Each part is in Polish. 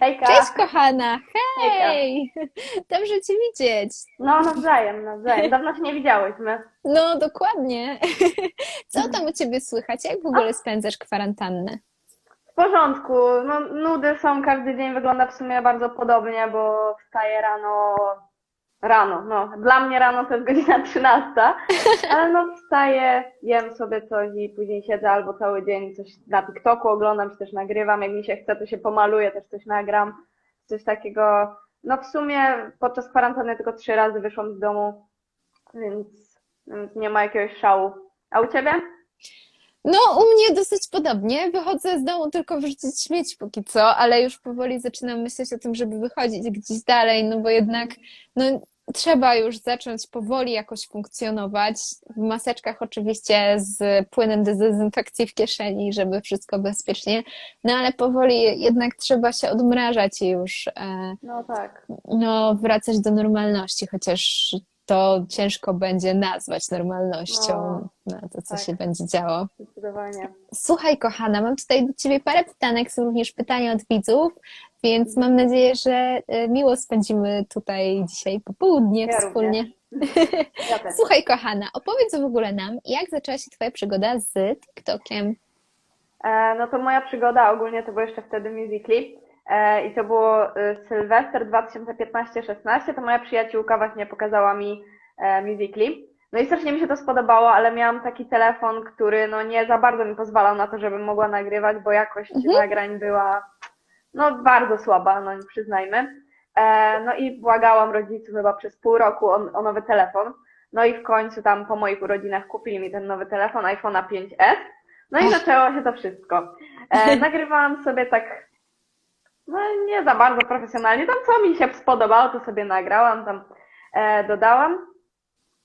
Hejka. Cześć kochana, Hejka. hej! Dobrze Cię widzieć. No, nawzajem, nawzajem. Dawno się nie widziałyśmy. No dokładnie. Co tam u Ciebie słychać? Jak w ogóle spędzasz kwarantannę? W porządku. No, nudy są, każdy dzień wygląda w sumie bardzo podobnie, bo wstaję rano, rano, no. Dla mnie rano to jest godzina 13, ale no wstaję, jem sobie coś i później siedzę albo cały dzień coś na TikToku oglądam, czy też nagrywam. Jak mi się chce, to się pomaluję, też coś nagram, coś takiego. No w sumie podczas kwarantanny tylko trzy razy wyszłam z domu, więc, więc nie ma jakiegoś szału. A u ciebie? No, u mnie dosyć podobnie. Wychodzę z domu tylko wrzucić śmieci póki co, ale już powoli zaczynam myśleć o tym, żeby wychodzić gdzieś dalej, no bo jednak no, trzeba już zacząć powoli jakoś funkcjonować. W maseczkach oczywiście z płynem do dezynfekcji w kieszeni, żeby wszystko bezpiecznie, no ale powoli jednak trzeba się odmrażać i już e, No tak. no, wracać do normalności, chociaż to ciężko będzie nazwać normalnością, no, to co tak. się będzie działo. Zdecydowanie. Słuchaj, kochana, mam tutaj do Ciebie parę pytanek, są również pytania od widzów, więc mam nadzieję, że e, miło spędzimy tutaj dzisiaj popołudnie Ja wspólnie. Ja też. Słuchaj, kochana, opowiedz w ogóle nam, jak zaczęła się Twoja przygoda z TikTokiem? E, no to moja przygoda ogólnie to był jeszcze wtedy Musical.ly i to było e, Sylwester 2015-16, to moja przyjaciółka właśnie pokazała mi e, Musical.ly. No i strasznie mi się to spodobało, ale miałam taki telefon, który no nie za bardzo mi pozwalał na to, żebym mogła nagrywać, bo jakość Mhm. nagrań była no bardzo słaba, no przyznajmy. E, no i błagałam rodziców chyba przez pół roku o, o nowy telefon. No i w końcu tam po moich urodzinach kupili mi ten nowy telefon, iPhone'a 5S. No i zaczęło się to wszystko. E, nagrywałam sobie tak, no nie za bardzo profesjonalnie, tam co mi się spodobało, to sobie nagrałam, tam e, dodałam.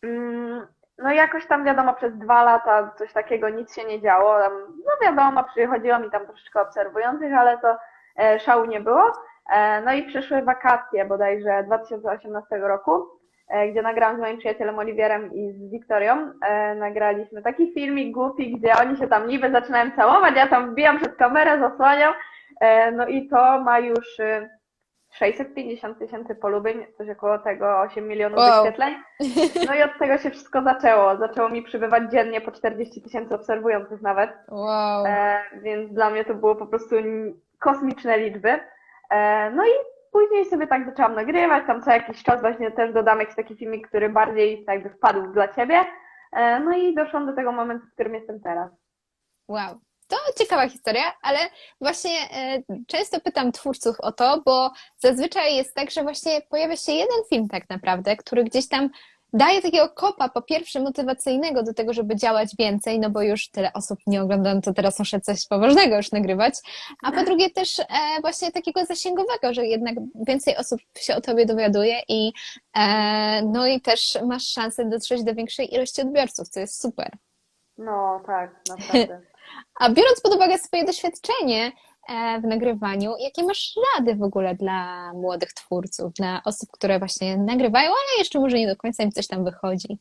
Mm, No jakoś tam wiadomo, przez dwa lata coś takiego nic się nie działo. No wiadomo, przychodziło mi tam troszeczkę obserwujących, ale to e, szału nie było. E, no i przyszły wakacje bodajże 2018 roku, e, gdzie nagrałam z moim przyjacielem Oliwierem i z Wiktorią. E, nagraliśmy taki filmik głupi, gdzie oni się tam niby zaczynają całować, ja tam wbijam przed kamerę, zasłaniam. E, no i to ma już e, 650 tysięcy polubień, coś około tego 8 milionów Wow. wyświetleń. No i od tego się wszystko zaczęło. Zaczęło mi przybywać dziennie po 40 tysięcy obserwujących nawet. Wow. E, więc dla mnie to było po prostu kosmiczne liczby. E, no i później sobie tak zaczęłam nagrywać, tam co jakiś czas właśnie też dodam jakiś taki filmik, który bardziej jakby wpadł dla ciebie. E, no i doszłam do tego momentu, w którym jestem teraz. Wow. To ciekawa historia, ale właśnie e, często pytam twórców o to, bo zazwyczaj jest tak, że właśnie pojawia się jeden film tak naprawdę, który gdzieś tam daje takiego kopa, po pierwsze motywacyjnego do tego, żeby działać więcej, no bo już tyle osób nie ogląda, no to teraz muszę coś poważnego już nagrywać, a po drugie też e, właśnie takiego zasięgowego, że jednak więcej osób się o tobie dowiaduje i e, no i też masz szansę dotrzeć do większej ilości odbiorców, co jest super. No tak, naprawdę. A biorąc pod uwagę swoje doświadczenie e, w nagrywaniu, jakie masz rady w ogóle dla młodych twórców, dla osób, które właśnie nagrywają, ale jeszcze może nie do końca im coś tam wychodzi?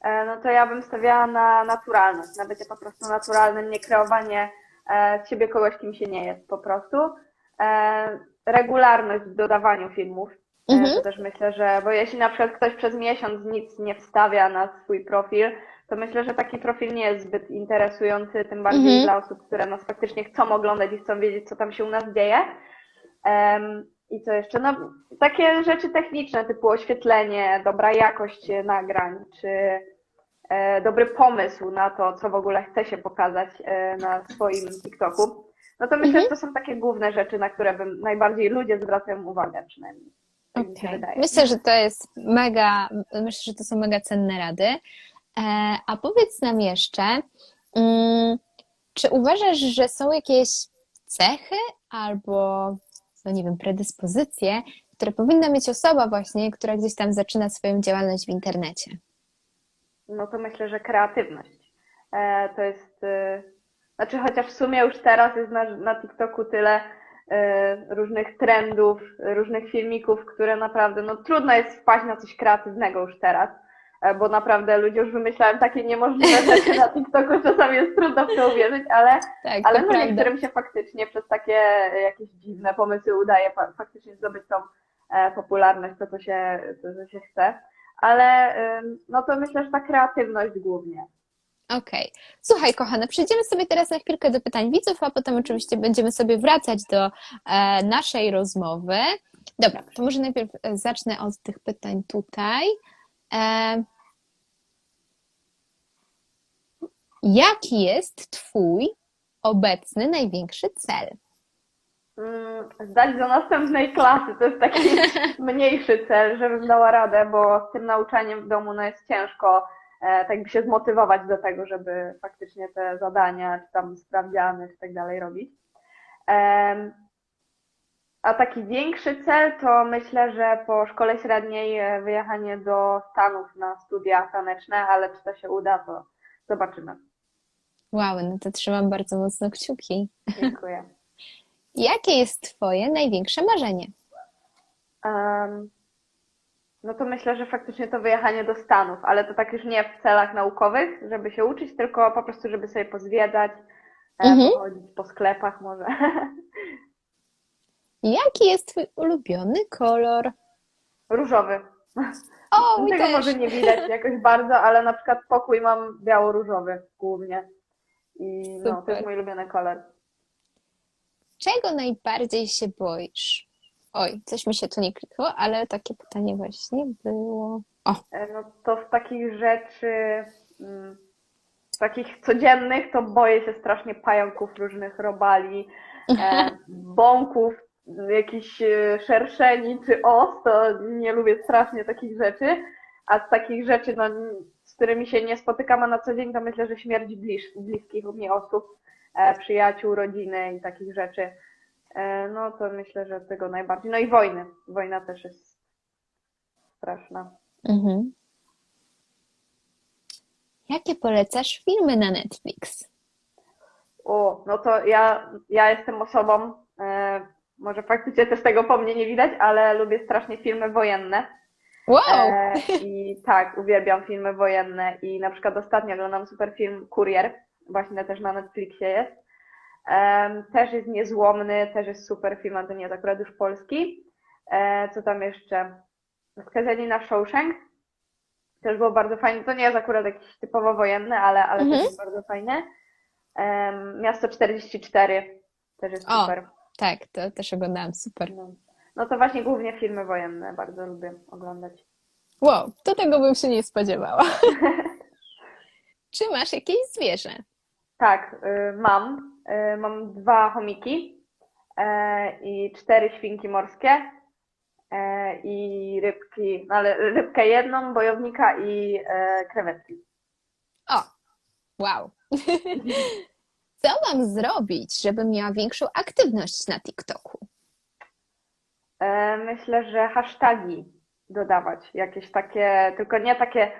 E, no to ja bym stawiała na naturalność, na bycie po prostu naturalnym, nie kreowanie e, z siebie kogoś, kim się nie jest po prostu. E, regularność w dodawaniu filmów. E, Mhm. to też myślę, że, bo jeśli na przykład ktoś przez miesiąc nic nie wstawia na swój profil, to myślę, że taki profil nie jest zbyt interesujący, tym bardziej Mhm. dla osób, które nas faktycznie chcą oglądać i chcą wiedzieć, co tam się u nas dzieje. Em, I co jeszcze? No, takie rzeczy techniczne, typu oświetlenie, dobra jakość nagrań, czy e, dobry pomysł na to, co w ogóle chce się pokazać e, na swoim TikToku. No to myślę, Mhm. że to są takie główne rzeczy, na które bym najbardziej ludzie zwracają uwagę przynajmniej. Tak wydaje. Myślę, że to jest mega, myślę, że to są mega cenne rady. E, a powiedz nam jeszcze, mm, czy uważasz, że są jakieś cechy albo, no nie wiem, predyspozycje, które powinna mieć osoba właśnie, która gdzieś tam zaczyna swoją działalność w internecie? No to myślę, że kreatywność. E, to jest, e, znaczy chociaż w sumie już teraz jest na, na TikToku tyle różnych trendów, różnych filmików, które naprawdę, no trudno jest wpaść na coś kreatywnego już teraz. e, bo naprawdę ludzie już wymyślałem takie niemożliwe rzeczy na TikToku, czasami jest trudno w to uwierzyć, ale, Tak, ale no prawda. niektórym się faktycznie przez takie jakieś dziwne pomysły udaje fa- faktycznie zdobyć tą e, popularność, to co się, to, co się chce. Ale no to myślę, że ta kreatywność głównie. Okej. Słuchaj, kochana, przejdziemy sobie teraz na chwilkę do pytań widzów, a potem oczywiście będziemy sobie wracać do e, naszej rozmowy. Dobra, to może najpierw e, zacznę od tych pytań tutaj. E, jaki jest Twój obecny największy cel? Mm, Zdać do następnej klasy to jest taki mniejszy cel, żebym dała radę, bo z tym nauczaniem w domu no jest ciężko tak by się zmotywować do tego, żeby faktycznie te zadania, czy tam sprawdziany, czy tak dalej robić. A taki większy cel to myślę, że po szkole średniej e, wyjechanie do Stanów na studia taneczne, ale czy to się uda, to zobaczymy. Wow, no to trzymam bardzo mocno kciuki. Dziękuję. Jakie jest Twoje największe marzenie? Em, no to myślę, że faktycznie to wyjechanie do Stanów, ale to tak już nie w celach naukowych, żeby się uczyć, tylko po prostu, żeby sobie pozwiedzać, e, Mhm. pochodzić po sklepach może. Jaki jest Twój ulubiony kolor? Różowy. O, mój Tego też. może nie widać jakoś bardzo, ale na przykład pokój mam biało-różowy głównie. I no, to jest mój ulubiony kolor. Czego najbardziej się boisz? Oj, coś mi się tu nie klikło, ale takie pytanie właśnie było. O, E, No to z takich rzeczy, mm, z takich codziennych, to boję się strasznie pająków różnych robali, e, bąków, jakichś e, szerszeni czy os, to nie lubię strasznie takich rzeczy, a z takich rzeczy, no, z którymi się nie spotykamy na co dzień, to myślę, że śmierć bliż, bliskich mi osób, e, przyjaciół, rodziny i takich rzeczy. E, No to myślę, że tego najbardziej. No i wojny. Wojna też jest straszna. mhm. Jakie polecasz filmy na Netflix? O, no to ja, ja jestem osobą, e, może faktycznie też tego po mnie nie widać, ale lubię strasznie filmy wojenne. Wow! E, I tak, uwielbiam filmy wojenne i na przykład ostatnio oglądam super film Kurier, właśnie też na Netflixie jest. Też jest niezłomny, też jest super film, a to nie jest akurat już polski. E, co tam jeszcze? Skazani na Shawshank. Też było bardzo fajne. To nie jest akurat jakiś typowo wojenny, ale, ale Mhm. też jest bardzo fajny. Em, Miasto 44 też jest O. super. Tak, to też oglądałam, super. No. no to właśnie głównie filmy wojenne bardzo lubię oglądać. Wow, do tego bym się nie spodziewała. Czy masz jakieś zwierzę? Tak, y, mam. Y, Mam dwa chomiki e, i cztery świnki morskie e, i rybki, no ale rybkę jedną, bojownika i e, krewetki. O, wow. Co mam zrobić, żebym miała większą aktywność na TikToku? Myślę, że hashtagi dodawać, jakieś takie, tylko nie takie,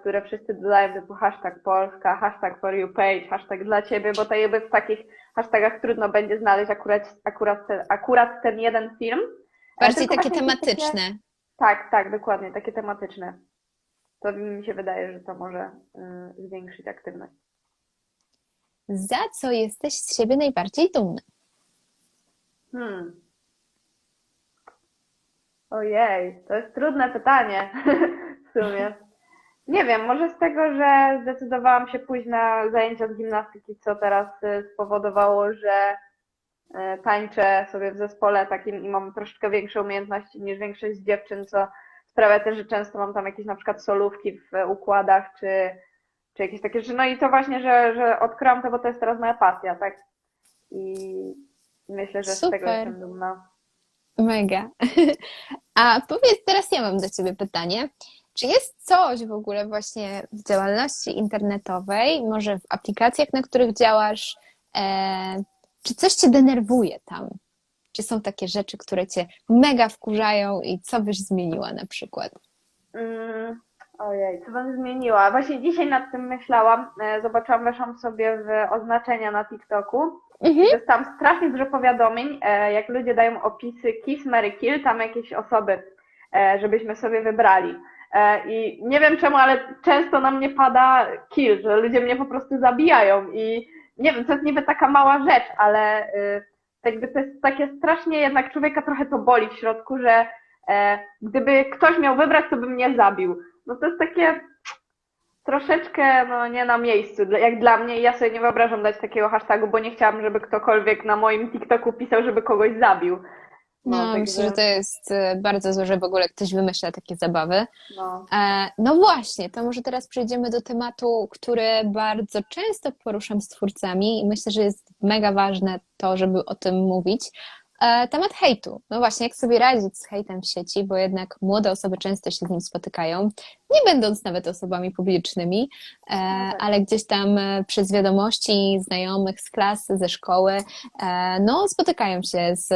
które wszyscy dodają, typu hashtag Polska, hashtag for you page, hashtag dla ciebie, bo to jakby w takich hashtagach trudno będzie znaleźć akurat, akurat, ten, akurat ten jeden film. E, Bardziej takie jakieś takie- tematyczne. Tak, tak, dokładnie, takie tematyczne. To mi się wydaje, że to może y, zwiększyć aktywność. Za co jesteś z siebie najbardziej dumny? Hmm. Ojej, to jest trudne pytanie w sumie. Nie wiem, może z tego, że zdecydowałam się pójść na zajęcia z gimnastyki, co teraz y, spowodowało, że y, tańczę sobie w zespole takim i mam troszeczkę większe umiejętności niż większość z dziewczyn, co sprawia też, że często mam tam jakieś na przykład solówki w układach, czy, czy jakieś takie rzeczy. No i to właśnie, że, że odkryłam to, bo to jest teraz moja pasja, tak? I myślę, że z tego Super. jestem dumna. Mega. A powiedz, teraz ja mam do Ciebie pytanie. Czy jest coś w ogóle właśnie w działalności internetowej, może w aplikacjach, na których działasz, e, czy coś Cię denerwuje tam? Czy są takie rzeczy, które Cię mega wkurzają i co byś zmieniła na przykład? Mm, ojej, co bym zmieniła? Właśnie dzisiaj nad tym myślałam. E, Zobaczyłam, weszłam sobie w oznaczenia na TikToku. Mhm. Jest tam strasznie dużo powiadomień, e, jak ludzie dają opisy Kiss, Mary Kill, tam jakieś osoby, e, żebyśmy sobie wybrali. E, I nie wiem czemu, ale często na mnie pada kill, że ludzie mnie po prostu zabijają i nie wiem, to jest niby taka mała rzecz, ale y, jakby to jest takie strasznie jednak człowieka trochę to boli w środku, że e, gdyby ktoś miał wybrać, to by mnie zabił. No to jest takie troszeczkę no, nie na miejscu, jak dla mnie. Ja sobie nie wyobrażam dać takiego hashtagu, bo nie chciałabym, żeby ktokolwiek na moim TikToku pisał, żeby kogoś zabił. No, także- myślę, że to jest e, bardzo złe, że w ogóle ktoś wymyśla takie zabawy. no. E, No właśnie, to może teraz przejdziemy do tematu, który bardzo często poruszam z twórcami i myślę, że jest mega ważne to, żeby o tym mówić. E, Temat hejtu. No właśnie, jak sobie radzić z hejtem w sieci, bo jednak młode osoby często się z nim spotykają, nie będąc nawet osobami publicznymi, e, tak. ale gdzieś tam e, przez wiadomości znajomych z klasy, ze szkoły, no spotykają się z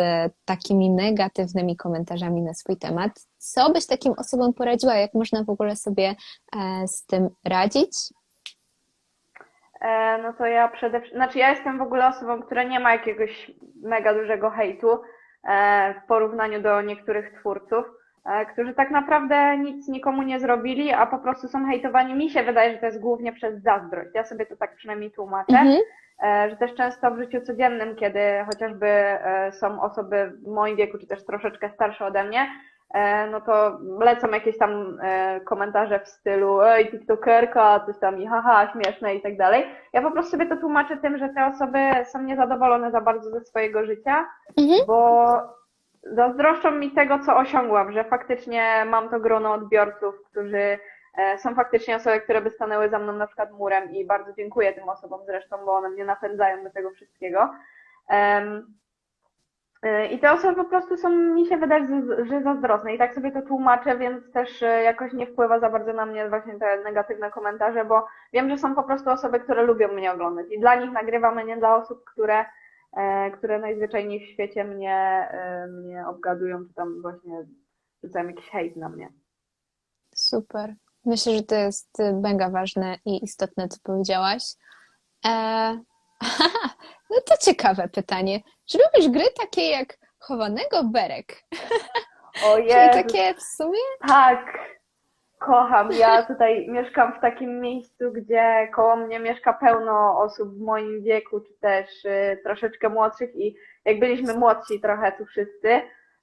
takimi negatywnymi komentarzami na swój temat. Co byś takim osobom poradziła? Jak można w ogóle sobie z tym radzić? E, no to ja przede wszystkim, znaczy ja jestem w ogóle osobą, która nie ma jakiegoś mega dużego hejtu e, w porównaniu do niektórych twórców, e, którzy tak naprawdę nic nikomu nie zrobili, a po prostu są hejtowani. Mi się wydaje, że to jest głównie przez zazdrość. Ja sobie to tak przynajmniej tłumaczę. Mhm. Że też często w życiu codziennym, kiedy chociażby są osoby w moim wieku, czy też troszeczkę starsze ode mnie, no to lecą jakieś tam e, komentarze w stylu ej, tiktokerka, coś tam i haha, śmieszne i tak dalej. Ja po prostu sobie to tłumaczę tym, że te osoby są niezadowolone za bardzo ze swojego życia, Mhm. bo zazdroszczą mi tego, co osiągłam, że faktycznie mam to grono odbiorców, którzy e, są faktycznie osoby, które by stanęły za mną na przykład murem i bardzo dziękuję tym osobom zresztą, bo one mnie napędzają do tego wszystkiego. E, I te osoby po prostu są, mi się wydaje, że- zazdrosne i tak sobie to tłumaczę, więc też e, jakoś nie wpływa za bardzo na mnie właśnie te negatywne komentarze, bo wiem, że są po prostu osoby, które lubią mnie oglądać i dla nich nagrywam, a nie dla osób, które e, które najzwyczajniej w świecie mnie, e, mnie obgadują, czy tam właśnie rzucają jakiś hejt na mnie. Super. Myślę, że to jest mega ważne i istotne, co powiedziałaś. E... No to ciekawe pytanie. Czy lubisz gry takie jak chowanego berek? O Czyli takie w sumie? tak, kocham. Ja tutaj mieszkam w takim miejscu, gdzie koło mnie mieszka pełno osób w moim wieku, czy też y, troszeczkę młodszych i jak byliśmy młodsi trochę tu wszyscy,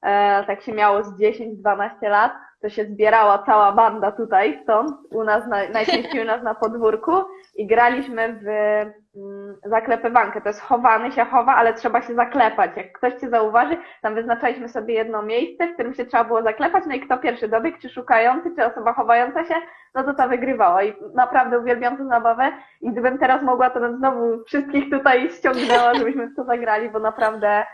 e, tak się miało z 10-12 lat, to się zbierała cała banda tutaj, stąd, u nas, na, najczęściej u nas na podwórku i graliśmy w mm, zaklepywankę. To jest chowany się chowa, ale trzeba się zaklepać. Jak ktoś cię zauważy, tam wyznaczaliśmy sobie jedno miejsce, w którym się trzeba było zaklepać, no i kto pierwszy dobiegł, czy szukający, czy osoba chowająca się, no to ta wygrywała. I naprawdę uwielbiam tę zabawę i gdybym teraz mogła, to bym znowu wszystkich tutaj ściągnęła, żebyśmy w to zagrali, bo naprawdę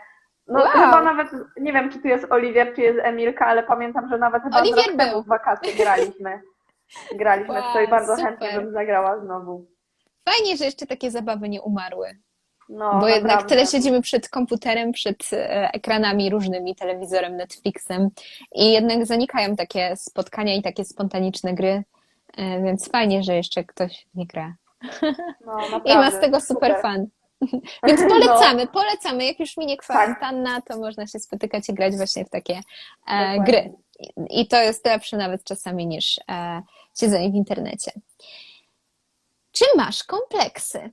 no Wow. chyba nawet, nie wiem czy tu jest Oliwier, czy jest Emilka, ale pamiętam, że nawet chyba Oliwier rok temu w wakacje graliśmy. Graliśmy w to i Wow, bardzo super. chętnie bym zagrała znowu. Fajnie, że jeszcze takie zabawy nie umarły. No, Bo jednak naprawdę. tyle siedzimy przed komputerem, przed e, ekranami różnymi, telewizorem, Netflixem i jednak zanikają takie spotkania i takie spontaniczne gry, e, więc fajnie, że jeszcze ktoś nie gra. No, I ma z tego super fan. Więc No. polecamy, polecamy. Jak już minie Tak. kwarantanna, to można się spotykać i grać właśnie w takie e, gry. I- I to jest lepsze nawet czasami niż e, siedzenie w internecie. Czy masz kompleksy?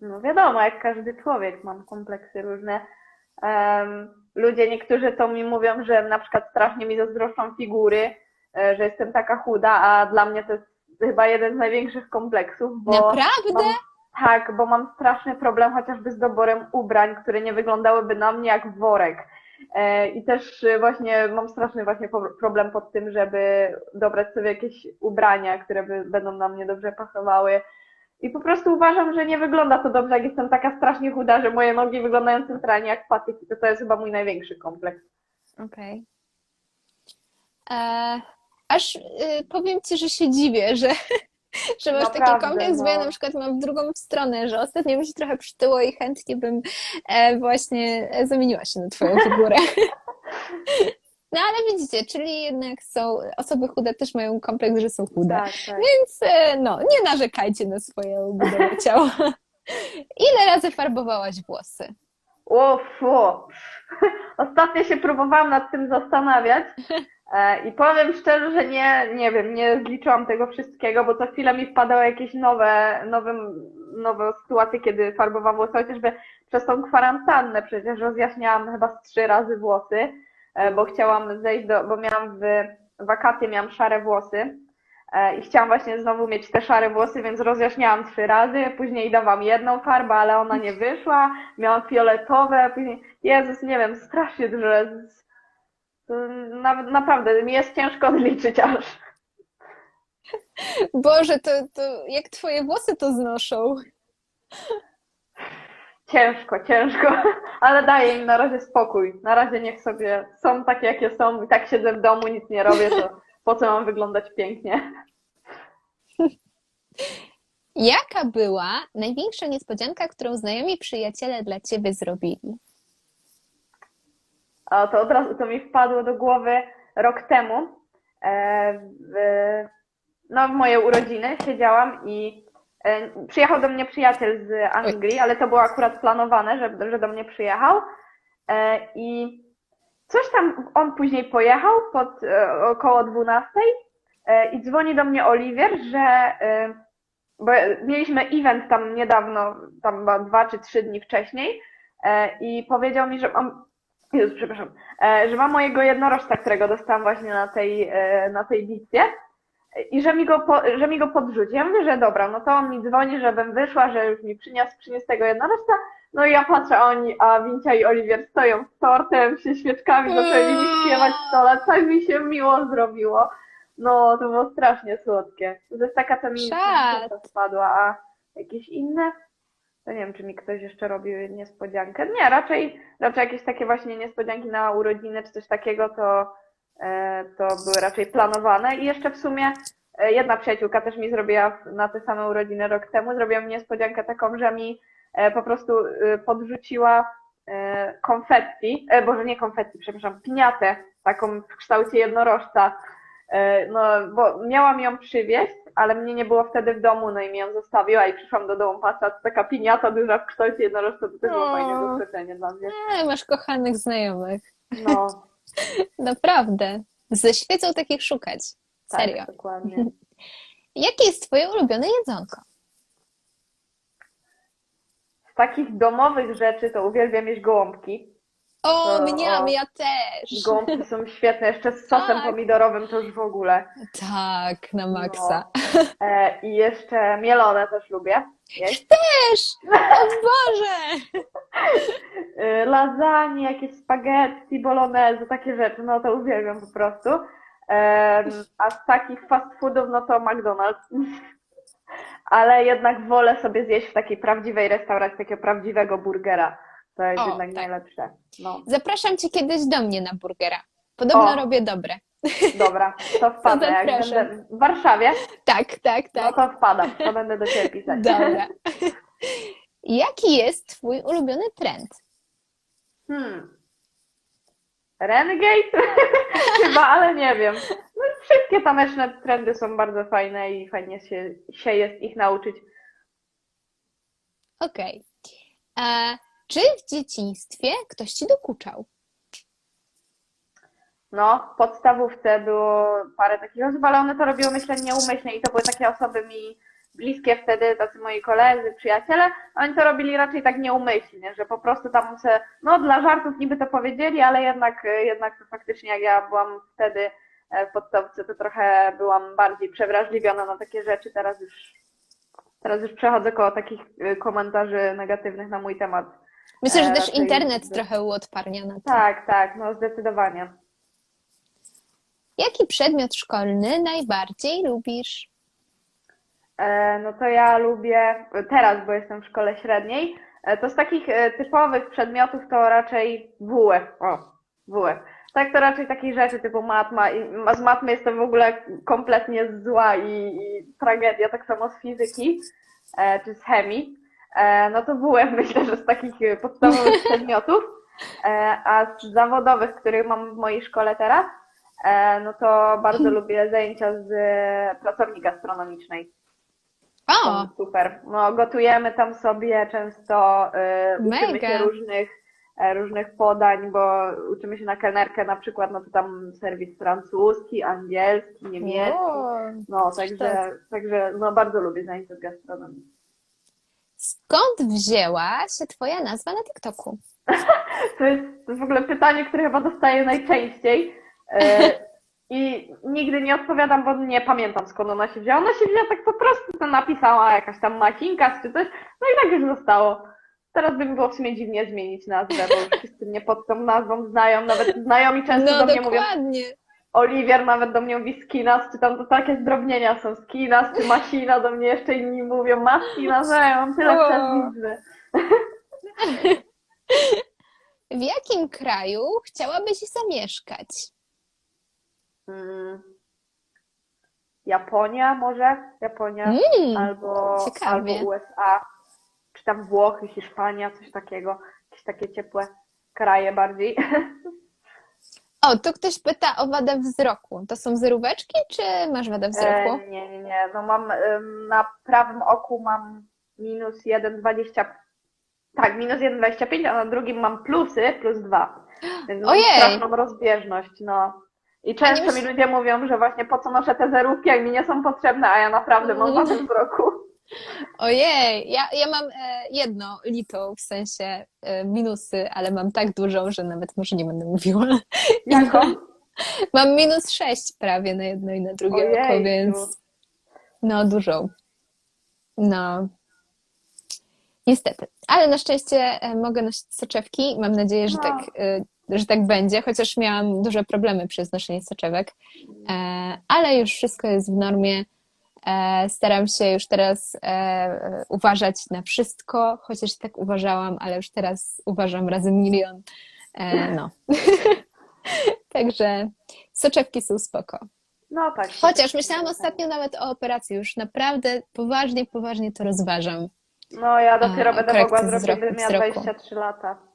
No wiadomo, jak każdy człowiek, mam kompleksy różne. Em, ludzie, niektórzy to mi mówią, że na przykład strasznie mi zazdroszczą figury, e, że jestem taka chuda, a dla mnie to jest chyba jeden z największych kompleksów, bo Naprawdę? mam, tak, bo mam straszny problem chociażby z doborem ubrań, które nie wyglądałyby na mnie jak worek. E, I też e, właśnie mam straszny właśnie problem pod tym, żeby dobrać sobie jakieś ubrania, które by, będą na mnie dobrze pasowały. I po prostu uważam, że nie wygląda to dobrze, jak jestem taka strasznie chuda, że moje nogi wyglądają centralnie jak patyki. To to jest chyba mój największy kompleks. Okej. E, Aż y, powiem ci, że się dziwię, że, że masz taki Naprawdę, kompleks, bo ja no. na przykład mam w drugą stronę, że ostatnio mi się trochę przytyło i chętnie bym e, właśnie e, zamieniła się na twoją figurę. No ale widzicie, czyli jednak są, osoby chude też mają kompleks, że są chude. Tak, tak. Więc e, no, nie narzekajcie na swoje budowę ciała. Ile razy farbowałaś włosy? Fu. Ostatnio się próbowałam nad tym zastanawiać, I powiem szczerze, że nie, nie wiem, nie zliczyłam tego wszystkiego, bo co chwilę mi wpadały jakieś nowe, nowe, nowe sytuacje, kiedy farbowałam włosy, chociażby przez tą kwarantannę przecież rozjaśniałam chyba z trzy razy włosy, e, bo chciałam zejść do, bo miałam w wakacje miałam szare włosy e, i chciałam właśnie znowu mieć te szare włosy, więc rozjaśniałam trzy razy, później dawałam jedną farbę, ale ona nie wyszła, miałam fioletowe, później, Jezus, nie wiem, strasznie dużo, nawet naprawdę mi jest ciężko odliczyć aż. Boże, to, to jak twoje włosy to znoszą? Ciężko, ciężko, ale daję im na razie spokój. Na razie niech sobie są takie, jakie są i tak siedzę w domu, nic nie robię, to po co mam wyglądać pięknie? Jaka była największa niespodzianka, którą znajomi przyjaciele dla ciebie zrobili? To od razu to mi wpadło do głowy rok temu. E, w, no, w moje urodziny siedziałam i e, przyjechał do mnie przyjaciel z Anglii, ale to było akurat planowane, że, że do mnie przyjechał. E, I coś tam on później pojechał pod około 12 e, i dzwoni do mnie Oliwier, że bo mieliśmy event tam niedawno, tam dwa czy trzy dni wcześniej i powiedział mi, że mam, Jezus, przepraszam, e, że mam mojego jednorożca, którego dostałam właśnie na tej, e, na tej bitwie i że mi, go po, że mi go podrzuci. Ja mówię, że dobra, no to on mi dzwoni, żebym wyszła, że już mi przyniósł, przyniósł tego jednorożca, no i ja patrzę, oni, a Wincia i Oliwier stoją z tortem, się świeczkami, zaczęli mi śpiewać w stole, tak mi się miło zrobiło. No, to było strasznie słodkie. To jest taka, co mi spadła, a jakieś inne? To nie wiem, czy mi ktoś jeszcze robił niespodziankę. Nie, raczej, raczej jakieś takie właśnie niespodzianki na urodziny czy coś takiego, to, e, to były raczej planowane. I jeszcze w sumie e, jedna przyjaciółka też mi zrobiła na te same urodziny rok temu, zrobiła mi niespodziankę taką, że mi e, po prostu podrzuciła konfetti, boże nie konfetti, przepraszam, piniatę, taką w kształcie jednorożca. E, No, bo miałam ją przywieźć, ale mnie nie było wtedy w domu, no i mi ją zostawiła i przyszłam do domu, patrzę, taka piniata duża w kształcie jednorożca, to też było O. fajne zaskoczenie dla mnie. E, masz kochanych znajomych. No, Naprawdę. Ze świecą takich szukać. Serio. tak, dokładnie. Jakie jest twoje ulubione jedzonko? Z takich domowych rzeczy to uwielbiam jeść gołąbki. O, To- mniam, o. ja też. Gołąbki są świetne, jeszcze z sosem Tak. pomidorowym to już w ogóle. Tak, na maksa. E, I jeszcze mielone też lubię jeść. Też! O Boże! E, lasagne, jakieś spaghetti, bolognese, takie rzeczy, no to uwielbiam po prostu. Em, a z takich fast foodów, no to McDonald's. Ale jednak wolę sobie zjeść w takiej prawdziwej restauracji takiego prawdziwego burgera. To jest O, jednak tak. najlepsze. No, Zapraszam cię kiedyś do mnie na burgera. Podobno O. robię dobre. dobra, to wpadę. Jak zapraszam. będę w Warszawie, Tak, tak, no tak. to wpadam, to będę do Ciebie pisać. Dobra. Jaki jest twój ulubiony trend? Hmm. Renegade? Chyba, ale nie wiem. No, wszystkie tameczne trendy są bardzo fajne i fajnie się, się jest ich nauczyć. Okej. A Czy w dzieciństwie ktoś ci dokuczał? No, w podstawówce było parę takich osób, ale one to robiły myślę nieumyślnie i to były takie osoby mi bliskie wtedy, tacy moi koledzy, przyjaciele, oni to robili raczej tak nieumyślnie, że po prostu tam se, no dla żartów niby to powiedzieli, ale jednak, jednak to faktycznie jak ja byłam wtedy e, w podstawce, to trochę byłam bardziej przewrażliwiona na takie rzeczy, teraz już, teraz już przechodzę koło takich e, komentarzy negatywnych na mój temat. Myślę, że E, też internet trochę uodparnia na to. Tak, tak, no zdecydowanie. Jaki przedmiot szkolny najbardziej lubisz? E, No to ja lubię teraz, bo jestem w szkole średniej. e, To z takich typowych przedmiotów to raczej WF. O, WF. Tak to raczej takich rzeczy typu matma. I z matmy jestem w ogóle kompletnie zła i, i tragedia, tak samo z fizyki czy z chemii. E, No to WF myślę, że z takich e, podstawowych przedmiotów. E, A z zawodowych, których mam w mojej szkole teraz, no to bardzo lubię zajęcia z pracowni gastronomicznej. O, super. No, gotujemy tam sobie często, y, uczymy się różnych różnych podań, bo uczymy się na kelnerkę na przykład, no to tam serwis francuski, angielski, niemiecki. No, także, także no bardzo lubię zajęcia z gastronomii. Skąd wzięła się Twoja nazwa na TikToku? To jest, w ogóle pytanie, które chyba dostaję najczęściej. E, I nigdy nie odpowiadam, bo nie pamiętam skąd ona się wzięła. Ona się wzięła tak po prostu, to napisała jakaś tam Macinka czy coś, no i tak już zostało. Teraz by mi było w sumie dziwnie zmienić nazwę, bo wszyscy mnie pod tą nazwą znają, nawet znajomi często No do mnie mówią, dokładnie. Oliwier nawet do mnie mówi Skinas, czy tam to takie zdrobnienia są, Skinas czy Masina, do mnie jeszcze inni mówią Masina, że ja mam tyle O. przezwisk. W jakim kraju chciałabyś zamieszkać? Mm. Japonia może? Japonia. Mm, albo, ciekawie. albo USA. Czy tam Włochy, Hiszpania, coś takiego. Jakieś takie ciepłe kraje bardziej. O, tu ktoś pyta o wadę wzroku. To są zeróweczki, czy masz wadę wzroku? E, nie, nie, nie. No mam ym, na prawym oku mam minus 1,20. Tak, minus 1,25, a na drugim mam plusy, plus 2. Więc mam Ojej! straszną rozbieżność, no. I często mi ludzie mówią, że właśnie po co noszę te zerówki, jak mi nie są potrzebne, a ja naprawdę mam Mm. wadę wzroku. Ojej, ja, ja mam e, jedno litą, w sensie e, minusy, ale mam tak dużą, że nawet może nie będę mówiła. Jaką? Mam minus sześć prawie na jedno i na drugie oko, Ojejku. więc no dużą. No. Niestety. Ale na szczęście e, mogę nosić soczewki. Mam nadzieję, że No. tak, że tak będzie, chociaż miałam duże problemy przy noszeniu soczewek. Ale już wszystko jest w normie. E, Staram się już teraz e, uważać na wszystko, chociaż tak uważałam, ale już teraz uważam razy milion. E, No. Także soczewki są spoko. No tak. Chociaż myślałam ostatnio nawet o operacji, już naprawdę poważnie, poważnie to rozważam. No ja dopiero A, będę mogła zrobić, gdybym miała wzroku. 23 lata.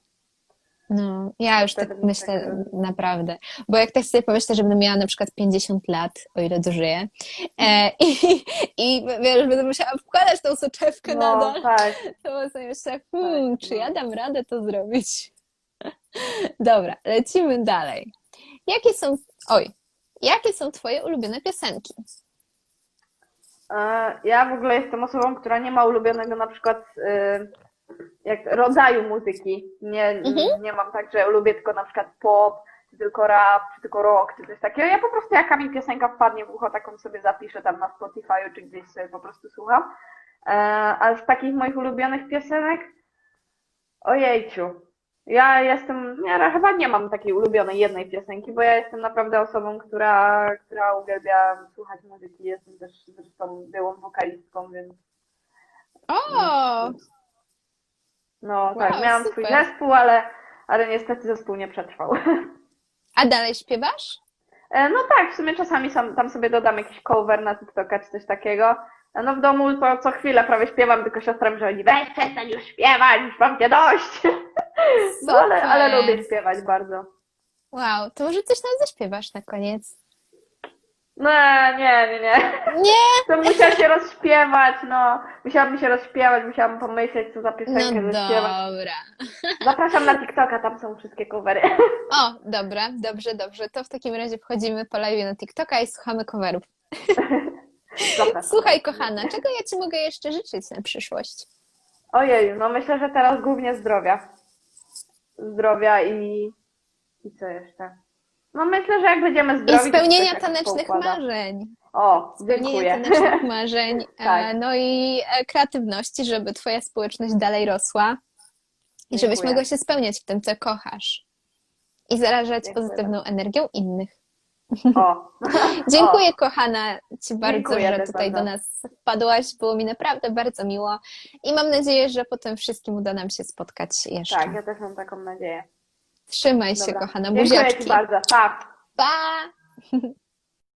No, ja już tak myślę tak- naprawdę. Bo jak tak sobie pomyślę, że będę miała na przykład 50 lat, o ile dożyję, e, i, i wiesz, będę musiała wkładać tą soczewkę No nadal, tak. to sobie myślę, hmm, Tak, czy no. ja dam radę to zrobić? Dobra, lecimy dalej. Jakie są, oj, jakie są twoje ulubione piosenki? E, Ja w ogóle jestem osobą, która nie ma ulubionego na przykład e, jak rodzaju muzyki. Nie, Mhm. nie mam tak, że lubię tylko na przykład pop, czy tylko rap, czy tylko rock, czy coś takiego. Ja po prostu jaka mi piosenka wpadnie w ucho, taką sobie zapiszę tam na Spotify, czy gdzieś sobie po prostu słucham. E, A z takich moich ulubionych piosenek, ojejciu, ja jestem, ja chyba nie mam takiej ulubionej jednej piosenki, bo ja jestem naprawdę osobą, która, która uwielbia słuchać muzyki. Jestem też zresztą byłą wokalistką, więc O, no tak, Wow, miałam super. swój zespół, ale, ale niestety zespół nie przetrwał. a dalej śpiewasz? E, No tak, w sumie czasami sam, tam sobie dodam jakiś cover na TikToka czy coś takiego. E, No w domu to co chwilę prawie śpiewam, tylko siostra mi rządzi, weź przestań już śpiewać, już mam cię dość. No ale, ale lubię śpiewać bardzo. Wow, to może coś nam zaśpiewasz na koniec? No nie, nie, nie. Nie! To musiała się rozśpiewać, no. Musiałabym się rozśpiewać, musiałabym pomyśleć, co za No piosenkę zaśpiewać. dobra. Zapraszam na TikToka, tam są wszystkie covery. O, dobra, dobrze, dobrze. To w takim razie wchodzimy po live na TikToka i słuchamy coverów. Zapraszam. Słuchaj, kochana, czego ja Ci mogę jeszcze życzyć na przyszłość? Ojej, no myślę, że teraz głównie zdrowia. Zdrowia i... i co jeszcze? No myślę, że jak będziemy I zdrowi... się spełnienia tanecznych marzeń. O, Spełnienia dziękuję. tanecznych marzeń, Tak. e, no i e, kreatywności, żeby Twoja społeczność dalej rosła i żebyś Dziękuję. mogła się spełniać w tym, co kochasz i zarażać Dziękuję pozytywną energią innych. O. Dziękuję, kochana, Ci bardzo, Dziękuję że tutaj bardzo. do nas wpadłaś. Było mi naprawdę bardzo miło i mam nadzieję, że po tym wszystkim uda nam się spotkać jeszcze. Tak, ja też mam taką nadzieję. Trzymaj się, Dobra. kochana, Dziękuję buziaczki. Ci bardzo. Pa! Pa!